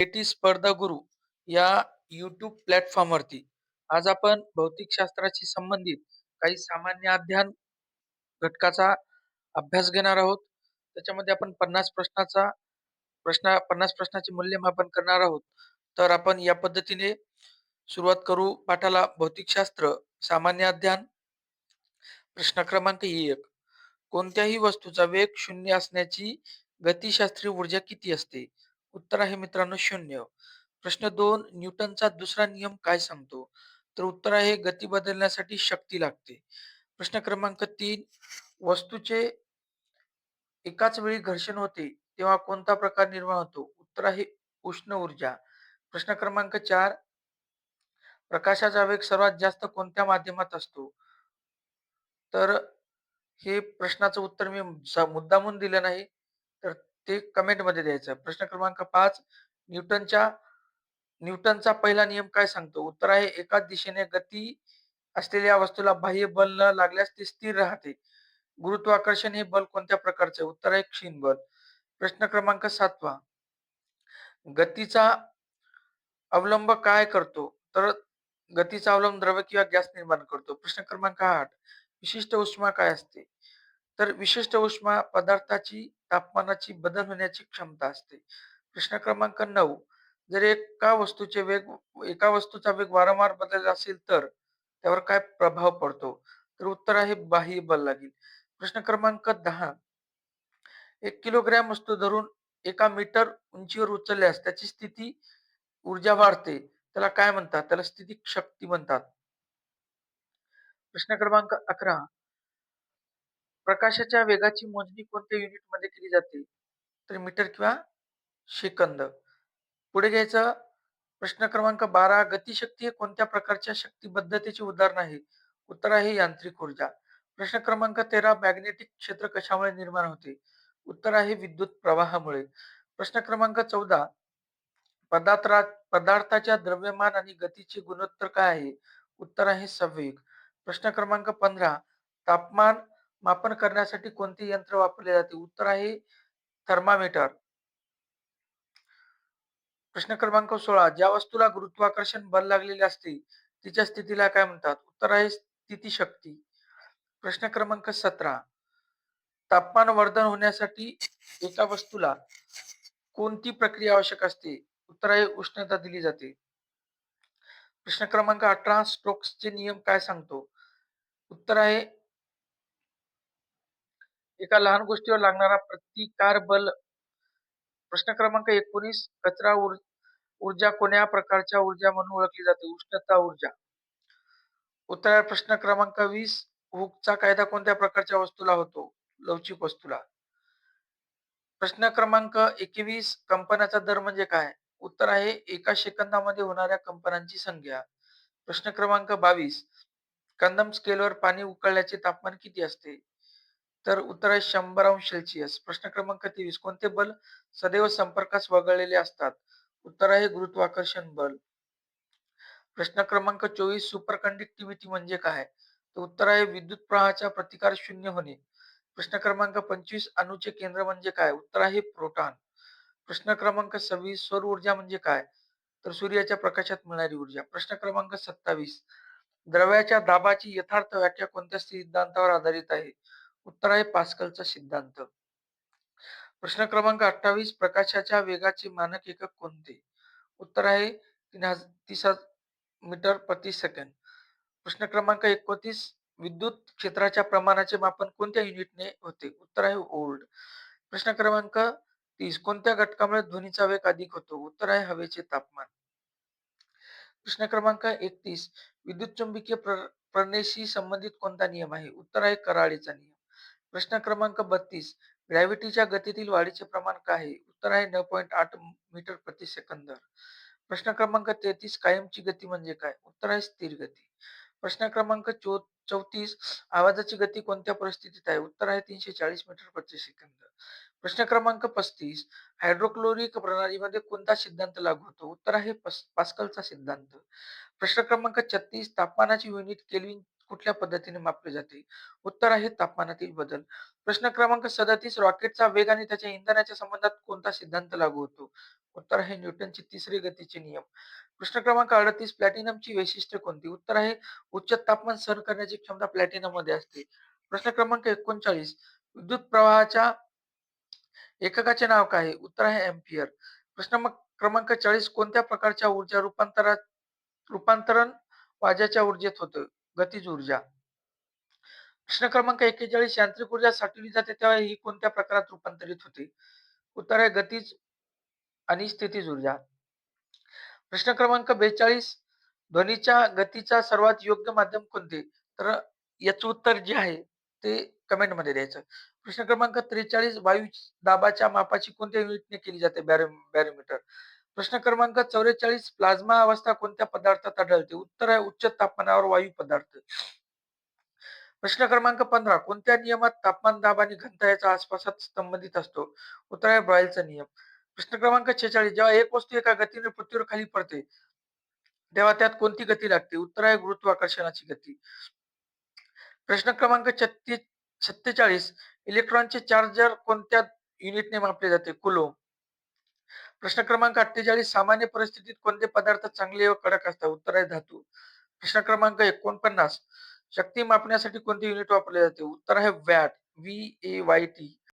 T स्पर्धा गुरु या YouTube प्लॅटफॉर्मवरती आज आपण भौतिकशास्त्राशी संबंधित काही सामान्य अध्ययन घटकाचा अभ्यास घेणार आहोत. त्याच्यामध्ये आपण 50 प्रश्नाचा प्रश्न 50 प्रश्नाचे मूल्यमापन करणार आहोत. तर आपण या पद्धतीने सुरुवात करू पाठाला. भौतिकशास्त्र सामान्य अध्ययन प्रश्न क्रमांक एक कोणत्याही वस्तूचा वेग शून्य असण्याची गतिशास्त्रीय ऊर्जा किती असते? उत्तर आहे मित्रांनो शून्य प्रश्न दोन न्यूटनचा दुसरा नियम काय सांगतो? तर उत्तर आहे गती बदलण्यासाठी शक्ती लागते. प्रश्न क्रमांक तीन वस्तूचे एकाच वेळी घर्षण होते तेव्हा कोणता प्रकार निर्माण होतो? उत्तर आहे उष्ण ऊर्जा. प्रश्न क्रमांक चार प्रकाशाचा वेग सर्वात जास्त कोणत्या माध्यमात असतो? तर हे प्रश्नाचं उत्तर मी मुद्दामून दिलं नाही. तर ते कमेंटमध्ये द्यायचं. प्रश्न क्रमांक पाच न्यूटनच्या न्यूटनचा पहिला नियम काय सांगतो? उत्तर आहे एकाच दिशेने गती असलेल्या वस्तूला बाह्य बल न लागल्यास ती स्थिर राहते. गुरुत्वाकर्षण हे बल कोणत्या प्रकारचे? उत्तर आहे क्षीण बल. प्रश्न क्रमांक सातवा गतीचा अवलंब काय करतो? तर गतीचा अवलंब द्रव्य किंवा गॅस निर्माण करतो. प्रश्न क्रमांक आठ विशिष्ट उष्मा काय असते? तर विशिष्ट उष्मा पदार्थाची तापमानाची बदल होण्याची क्षमता असते. प्रश्न क्रमांक नऊ जर एका वस्तूचे वेग एका वस्तूचा वेग वारंवार बदलला असेल तर त्यावर काय प्रभाव पडतो? तर उत्तर आहे बाह्य बल लागेल. प्रश्न क्रमांक दहा एक किलोग्रॅम वस्तू धरून एका मीटर उंचीवर उचलल्यास त्याची स्थिती ऊर्जा वाढते. त्याला काय म्हणतात? त्याला स्थिती शक्ती म्हणतात. प्रश्न क्रमांक 11 प्रकाशाच्या वेगाची मोजणी कोणत्या युनिटमध्ये केली जाते? तर मीटर किंवा सेकंद. पुढे घ्यायचं प्रश्न क्रमांक 12 गतिशक्ती हे कोणत्या प्रकारच्या शक्तीबद्धतेचे उदाहरण आहे? उत्तर आहे यांत्रिक ऊर्जा. प्रश्न क्रमांक 13 मॅग्नेटिक क्षेत्र कशामुळे निर्माण होते? उत्तर आहे विद्युत प्रवाहामुळे. प्रश्न क्रमांक 14 पदार्था पदार्थाच्या द्रव्यमान आणि गतीचे गुणोत्तर काय आहे? उत्तर आहे संवेग. प्रश्न क्रमांक 15 तापमान मापन करण्यासाठी कोणते यंत्र वापरले जाते? उत्तर आहे थर्मामीटर. प्रश्न क्रमांक 16 ज्या वस्तूला गुरुत्वाकर्षण बल लागलेले असते तिच्या स्थितीला काय म्हणतात? उत्तर आहे स्थितीशक्ती. प्रश्न क्रमांक 17 तापमान वर्धन होण्यासाठी एका वस्तूला कोणती प्रक्रिया आवश्यक असते? उत्तर आहे उष्णता दिली जाते. प्रश्न क्रमांक अठरा स्ट्रोक्सचे नियम काय सांगतो? उत्तर आहे एका लहान गोष्टीवर लागणारा प्रतिकार बल. प्रश्न क्रमांक 19 कचरा ऊर्जा कोण्या प्रकारच्या ऊर्जा म्हणून ओळखली जाते? उष्णता ऊर्जा. उत्तर प्रश्न क्रमांक वीस हुकचा कायदा कोणत्या प्रकारच्या वस्तूला होतो? लवचिक वस्तूला. प्रश्न क्रमांक 21 कंपनाचा दर म्हणजे काय? उत्तर आहे एका सेकंदामध्ये होणाऱ्या कंपनांची संख्या. प्रश्न क्रमांक 22 कंदम स्केलवर पाणी उकळल्याचे तापमान किती असते? तर उत्तर आहे शंभर अंश सेल्सिअस. प्रश्न क्रमांक 23 कोणते बल सदैव संपर्कास वगळलेले असतात? उत्तर आहे गुरुत्वाकर्षण बल. प्रश्न क्रमांक 24 सुपर कंडक्टिव्हिटी म्हणजे काय? तर उत्तर आहे विद्युत प्रवाहाचा प्रतिकार शून्य होणे. प्रश्न क्रमांक पंचवीस अणुचे केंद्र म्हणजे काय? उत्तर आहे प्रोटॉन. प्रश्न क्रमांक 26 सौर ऊर्जा म्हणजे काय? तर सूर्याच्या प्रकाशात मिळणारी ऊर्जा. प्रश्न क्रमांक 27 द्रव्याच्या दाबाची यथार्थ व्याख्या कोणत्या सिद्धांतावर आधारित आहे? उत्तर आहे पास्कलचा सिद्धांत. प्रश्न क्रमांक 28 प्रकाशाच्या वेगाचे मानक एकक कोणते? उत्तर आहे तीन तीस मीटर प्रति सेकंद. प्रश्न क्रमांक 29 विद्युत क्षेत्राच्या प्रमाणाचे मापन कोणत्या युनिटने होते? उत्तर आहे ओल्ड प्रश्न क्रमांक तीस कोणत्या घटकामुळे ध्वनीचा वेग अधिक होतो? उत्तर आहे हवेचे तापमान. प्रश्न क्रमांक 31 विद्युत चुंबकीय प्रणेशी संबंधित कोणता नियम आहे? उत्तर आहे कराळेचा नियम. प्रश्न क्रमांक 32 ग्रॅव्हिटीच्या गतीतील वाढीचे प्रमाण काय आहे? उत्तर आहे नऊ पॉईंट आठ मीटर प्रति सेकंद. प्रश्न क्रमांक 33 कायमची गती म्हणजे काय? उत्तर आहे स्थिर गती. प्रश्न क्रमांक चौ चौतीस आवाजाची गती कोणत्या परिस्थितीत आहे? उत्तर आहे तीनशे चाळीस मीटर प्रति सेकंद. प्रश्न क्रमांक पस्तीस हायड्रोक्लोरिक प्रणालीमध्ये कोणता सिद्धांत लागू होतो? उत्तर आहे पास्कलचा सिद्धांत. प्रश्न क्रमांक छत्तीस तापमानाची युनिट केल्विन कुठल्या पद्धतीने मापले जाते? उत्तर आहे तापमानातील बदल. प्रश्न क्रमांक 37 रॉकेटचा वेग आणि त्याच्या इंधनाच्या संबंधात कोणता सिद्धांत लागू होतो? उत्तर आहे न्यूटनची तिसरे गतीचे नियम. प्रश्न क्रमांक 38 प्लॅटिनमची वैशिष्ट्य कोणती? उत्तर आहे उच्च तापमान सहन करण्याची क्षमता प्लॅटिनममध्ये असते. प्रश्न क्रमांक 39 विद्युत प्रवाहाच्या एककाचे नाव काय आहे? उत्तर आहे एम्पियर प्रश्न क्रमांक 40 कोणत्या प्रकारच्या ऊर्जा रूपांतरात रूपांतरण वाजाच्या ऊर्जेत होतं? गतीज ऊर्जा. प्रश्न क्रमांक 41 यांत्रिक ऊर्जा साठवली जाते तेव्हा ही कोणत्या प्रकारात रूपांतरित होते? उत्तर आहे गतीज आणि स्थितीज ऊर्जा. प्रश्न क्रमांक 42 ध्वनीच्या गतीचा सर्वात योग्य माध्यम कोणते? तर याचं उत्तर जे आहे ते कमेंटमध्ये द्यायचं. प्रश्न क्रमांक 43 वायू दाबाच्या मापाची कोणत्या युनिटने केली जाते? Baro barometer. प्रश्न क्रमांक 44 प्लाझ्मा अवस्था कोणत्या पदार्थात आढळते? उत्तर आहे उच्च तापमानावर वायू पदार्थ. प्रश्न क्रमांक 15 कोणत्या नियमात तापमान, दाब आणि घनता याचा आसपासात संबंधित असतो? उत्तर आहे ब्रॉयलचा नियम. प्रश्न क्रमांक 46 जेव्हा एक वस्तू एका गतीने पृथ्वीवर खाली पडते, तेव्हा त्यात कोणती गती लागते? उत्तर आहे गुरुत्वाकर्षणाची गती. प्रश्न क्रमांक 36 सत्तेचाळीस इलेक्ट्रॉनचे चार्जर कोणत्या युनिटने मापले जाते? कुलोम प्रश्न क्रमांक 48 सामान्य परिस्थितीत कोणते पदार्थ चांगले व कडक असतात? उत्तर आहे धातू. प्रश्न क्रमांक 49 शक्ती मापण्यासाठी कोणते युनिट वापरले जाते? उत्तर आहे watt. V A Y T.